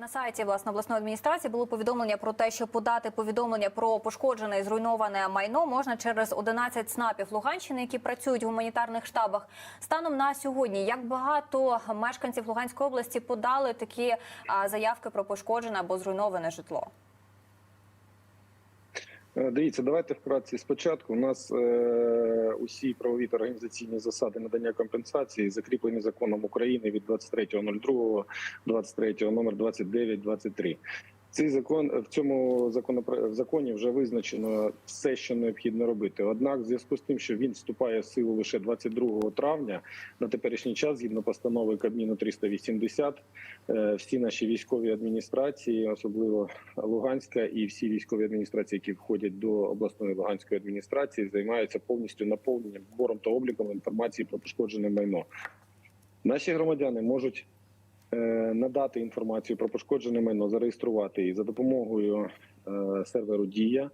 На сайті власне обласної адміністрації було повідомлення про те, що подати повідомлення про пошкоджене і зруйноване майно можна через 11 СНАПів Луганщини, які працюють в гуманітарних штабах. Станом на сьогодні, як багато мешканців Луганської області подали такі заявки про пошкоджене або зруйноване житло? Е, Дивіться, давайте вкратці спочатку. У нас е, усі правові та організаційні засади надання компенсації закріплені законом України від 23.02.23 номер 2923. Цей закон в цьому в законі вже визначено все, що необхідно робити. Однак, в зв'язку з тим, що він вступає в силу лише 22 травня, на теперішній час, згідно постанови Кабміну 380, е, всі наші військові адміністрації, особливо Луганська, і всі військові адміністрації, які входять до обласної Луганської адміністрації, займаються повністю наповненням збором та обліком інформації про пошкоджене майно. Наші громадяни можуть надати інформацію про пошкоджене майно, зареєструвати її за допомогою е, серверу Дія.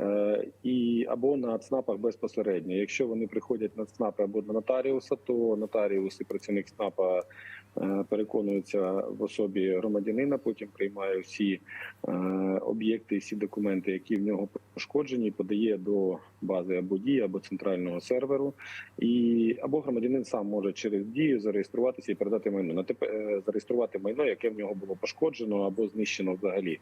е, І або на ЦНАПах безпосередньо. Якщо вони приходять на ЦНАПи або на нотаріуса, то нотаріус і працівник ЦНАПа е, переконуються в особі громадянина, потім приймає всі е, об'єкти, всі документи, які в нього пошкоджені, подає до бази або дії, або центрального серверу, і або громадянин сам може через дію зареєструватися і передати майно. На тепер е, зареєструвати майно, яке в нього було пошкоджено або знищено взагалі.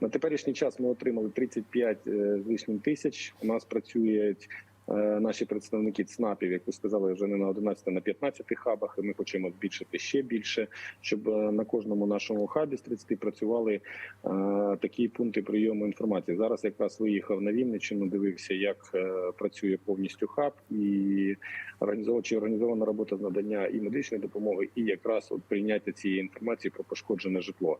На теперішній час ми отримали 35 е, з лишнім тисяч. У нас працюють наші представники ЦНАПів, як ви сказали, вже не на 11, а на 15 хабах. І ми хочемо збільшити ще більше, щоб е, на кожному нашому хабі з 30 працювали е, такі пункти прийому інформації. Зараз якраз виїхав на Вінниччину, дивився, як е, працює повністю хаб і чи організована робота з надання і медичної допомоги, і якраз от прийняття цієї інформації про пошкоджене житло.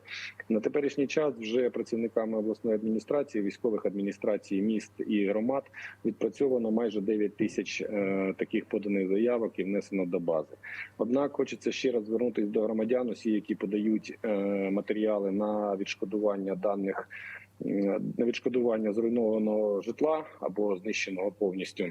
На теперішній час вже працівниками обласної адміністрації, військових адміністрацій, міст і громад відпрацьовано майже 9 тисяч е, таких поданих заявок і внесено до бази. Однак хочеться ще раз звернутися до громадян, усі, які подають е, матеріали на відшкодування даних на відшкодування зруйнованого житла або знищеного повністю.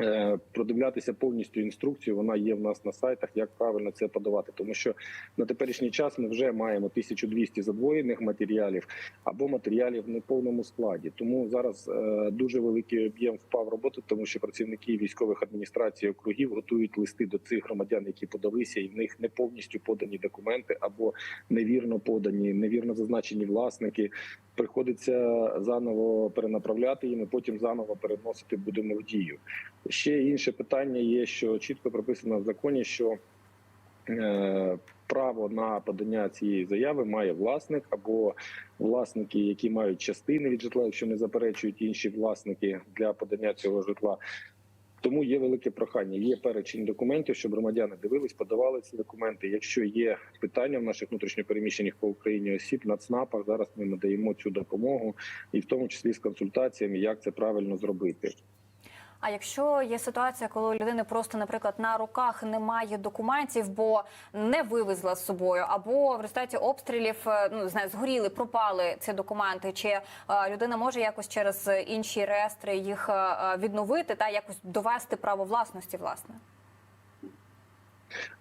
Е, Продивлятися повністю інструкцію. Вона є в нас на сайтах, як правильно це подавати, тому що на теперішній час ми вже маємо 1200 задвоєних матеріалів або матеріалів в неповному складі. Тому зараз е, дуже великий об'єм впав роботи, тому що працівники військових адміністрацій округів готують листи до цих громадян, які подалися, і в них не повністю подані документи або невірно подані, невірно зазначені власники. Приходиться заново перенаправляти їм, і потім заново переносити будемо в дію. Ще інше питання є, що чітко прописано в законі, що е, право на подання цієї заяви має власник або власники, які мають частини від житла, якщо не заперечують інші власники для подання цього житла. Тому є велике прохання. Є перечень документів, щоб громадяни дивились, подавали ці документи. Якщо є питання в наших внутрішньопереміщених по Україні осіб на ЦНАПах, зараз ми надаємо цю допомогу, і в тому числі з консультаціями, як це правильно зробити. А якщо є ситуація, коли людини просто, наприклад, на руках немає документів, бо не вивезла з собою, або в результаті обстрілів е, ну знає згоріли, пропали ці документи, чи е, людина може якось через інші реєстри їх е, відновити та якось довести право власності, власне.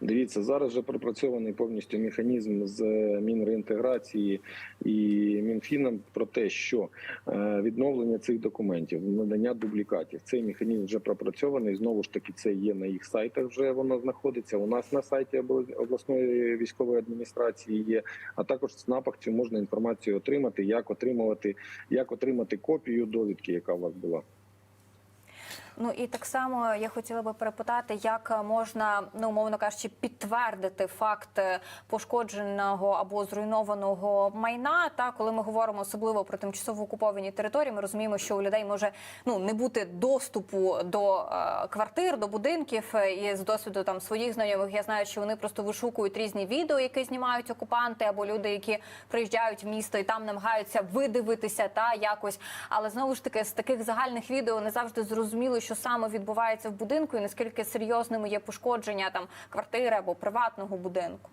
Дивіться, зараз вже пропрацьований повністю механізм з мінреінтеграції і мінфіном про те, що е, відновлення цих документів, надання дублікатів, цей механізм вже пропрацьований. Знову ж таки, це є на їх сайтах. Вже воно знаходиться. У нас на сайті обласної військової адміністрації є. А також в ЦНАПах цю можна інформацію отримати, як отримувати, як отримати копію довідки, яка у вас була. Ну і так само я хотіла би перепитати, як можна, ну умовно кажучи, підтвердити факт е, пошкодженого або зруйнованого майна. Та коли ми говоримо особливо про тимчасово окуповані території, ми розуміємо, що у людей може ну не бути доступу до е, квартир, до будинків. Е, І з досвіду там своїх знайомих я знаю, що вони просто вишукують різні відео, які знімають окупанти, або люди, які приїжджають в місто і там намагаються видивитися та якось. Але знову ж таки з таких загальних відео не завжди зрозуміло, що саме відбувається в будинку, і наскільки серйозними є пошкодження там квартири або приватного будинку.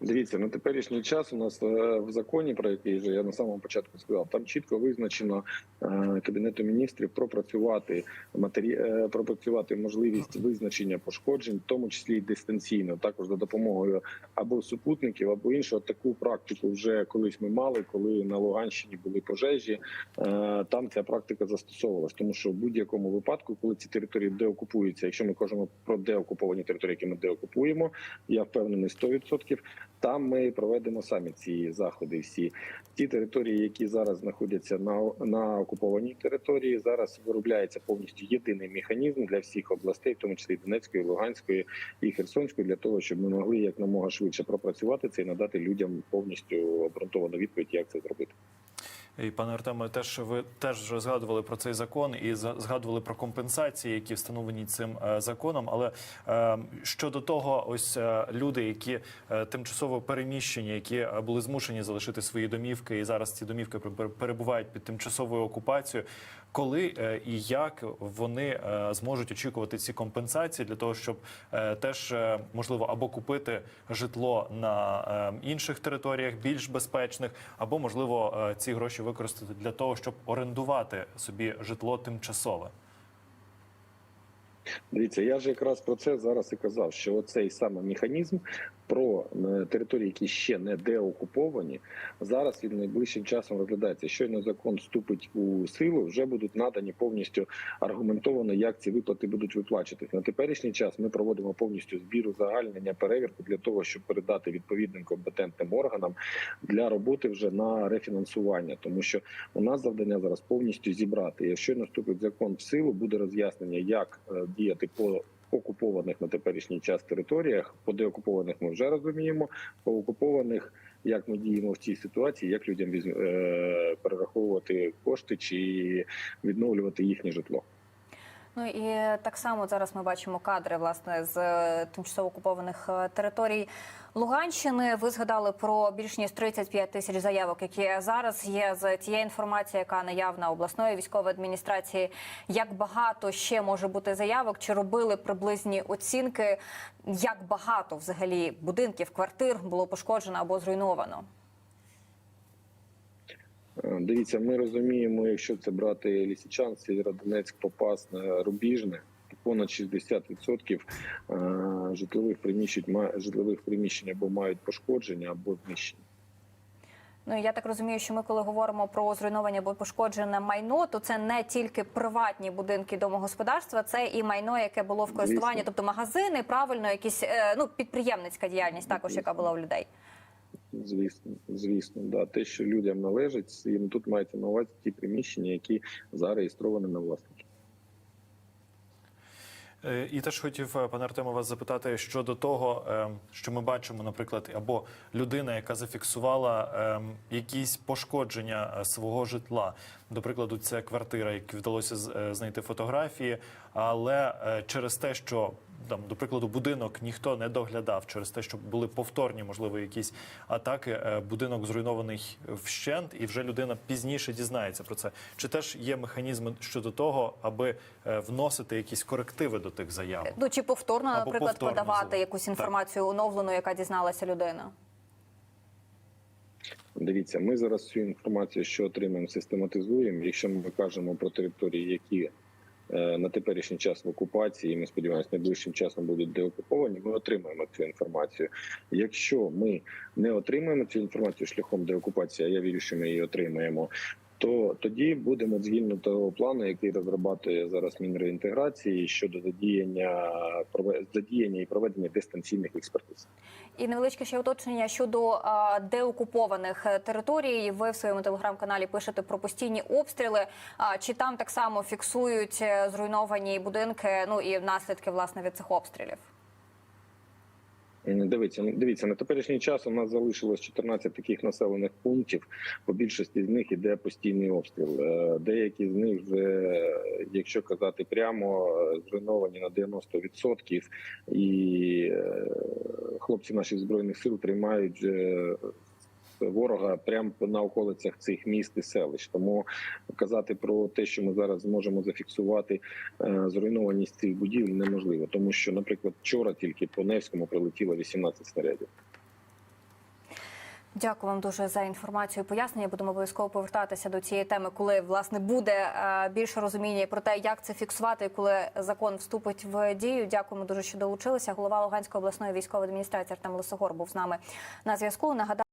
Дивіться, на теперішній час у нас е, в законі, про який вже я на самому початку сказав, там чітко визначено е, кабінету міністрів пропрацювати матері... е, пропрацювати можливість визначення пошкоджень, в тому числі і дистанційно, також за допомогою або супутників, або іншого. Таку практику вже колись ми мали, коли на Луганщині були пожежі. Там ця практика застосовувалась, тому що в будь-якому випадку, коли ці території деокупуються, якщо ми кажемо про деокуповані території, які ми деокупуємо, я впевнений 100%, там ми проведемо самі ці заходи. Всі ті території, які зараз знаходяться на, на окупованій території, зараз виробляється повністю єдиний механізм для всіх областей, в тому числі Донецької, Луганської і Херсонської, для того, щоб ми могли якомога швидше пропрацювати це і надати людям повністю обґрунтовану відповідь, як це зробити. І пане Артеме, теж ви теж вже згадували про цей закон і згадували про компенсації, які встановлені цим е, законом. Але е, щодо того, ось е, люди, які е, тимчасово переміщені, які е, були змушені залишити свої домівки, і зараз ці домівки пер- перебувають під тимчасовою окупацією. Коли е, і як вони е, зможуть очікувати ці компенсації для того, щоб е, теж можливо або купити житло на інших територіях, більш безпечних, або можливо ці гроші використати для того, щоб орендувати собі житло тимчасове. Дивіться, я ж якраз про це зараз і казав, що оцей саме механізм про е, території, які ще не деокуповані, зараз він найближчим часом розглядається. Щойно закон вступить у силу, вже будуть надані повністю аргументовано, як ці виплати будуть виплачуватись. На теперішній час ми проводимо повністю збір узагальнення перевірку для того, щоб передати відповідним компетентним органам для роботи вже на рефінансування, тому що у нас завдання зараз повністю зібрати. Якщо наступить закон в силу, буде роз'яснення, як е, діяти по окупованих на теперішній час територіях. По деокупованих ми вже розуміємо. По окупованих як ми діємо в цій ситуації, як людям е, перераховувати кошти чи відновлювати їхнє житло. Ну і так само зараз ми бачимо кадри власне з е, тимчасово окупованих е, територій Луганщини. Ви згадали про більш ніж 35 тисяч заявок, які зараз є з тієї інформації, яка наявна обласної військової адміністрації. Як багато ще може бути заявок? Чи робили приблизні оцінки? Як багато взагалі будинків, квартир було пошкоджено або зруйновано? Е, Дивіться, ми розуміємо, якщо це брати Лісичан, Сєвєродонецьк, Попасне, Рубіжне, то понад 60% е, житлових приміщень житлових приміщень або мають пошкодження, або знищення. Ну я так розумію, що ми, коли говоримо про зруйновані або пошкоджене майно, то це не тільки приватні будинки домогосподарства, це і майно, яке було в користуванні, тобто магазини, правильно, якісь е, ну підприємницька діяльність, також яка була у людей. Звісно, звісно, да. Те, що людям належить, і тут мається на увазі ті приміщення, які зареєстровані на власники. Е, І теж хотів, е, пане Артему, вас запитати щодо того, е, що ми бачимо, наприклад, або людина, яка зафіксувала е, якісь пошкодження е, свого житла. До прикладу, це квартира, яку вдалося знайти фотографії, але через те, що там, до прикладу, будинок ніхто не доглядав через те, що були повторні, можливо, якісь атаки. е, Будинок зруйнований вщент, і вже людина пізніше дізнається про це. Чи теж є механізми щодо того, аби е, вносити якісь корективи до тих заяв? Ну чи повторно, Або наприклад, повторно, подавати за- якусь так. інформацію оновлену, яка дізналася людина. Дивіться, ми зараз цю інформацію, що отримаємо, систематизуємо. Якщо ми кажемо про території, які на теперішній час в окупації, ми сподіваємося, найближчим часом будуть деокуповані. Ми отримаємо цю інформацію. Якщо ми не отримаємо цю інформацію шляхом деокупації, а я вірю, що ми її отримаємо. То тоді будемо згідно того плану, який розробляє зараз Мінреінтеграції щодо задіяння задіяння і проведення дистанційних експертиз. І невеличке ще уточнення щодо деокупованих е, територій. Ви в своєму телеграм-каналі пишете про постійні обстріли. А, чи там так само фіксують е, зруйновані будинки? Ну і наслідки власне від цих обстрілів? Дивіться, ну, дивіться, на теперішній час у нас залишилось 14 таких населених пунктів. По більшості з них іде постійний обстріл. Е, Деякі з них якщо казати прямо, зруйновані на 90%. І е, хлопці наших збройних сил тримають е, ворога прямо на околицях цих міст і селищ. Тому казати про те, що ми зараз зможемо зафіксувати е, зруйнованість цих будівель, неможливо, тому що, наприклад, вчора тільки по Невському прилетіло 18 снарядів. Дякую вам дуже за інформацію. і Пояснення будемо обов'язково повертатися до цієї теми, коли власне буде е, більше розуміння про те, як це фіксувати, коли закон вступить в дію. Дякуємо дуже, що долучилися. Голова Луганської обласної військової адміністрації Артем Лисогор був з нами на зв'язку. Нагадаю.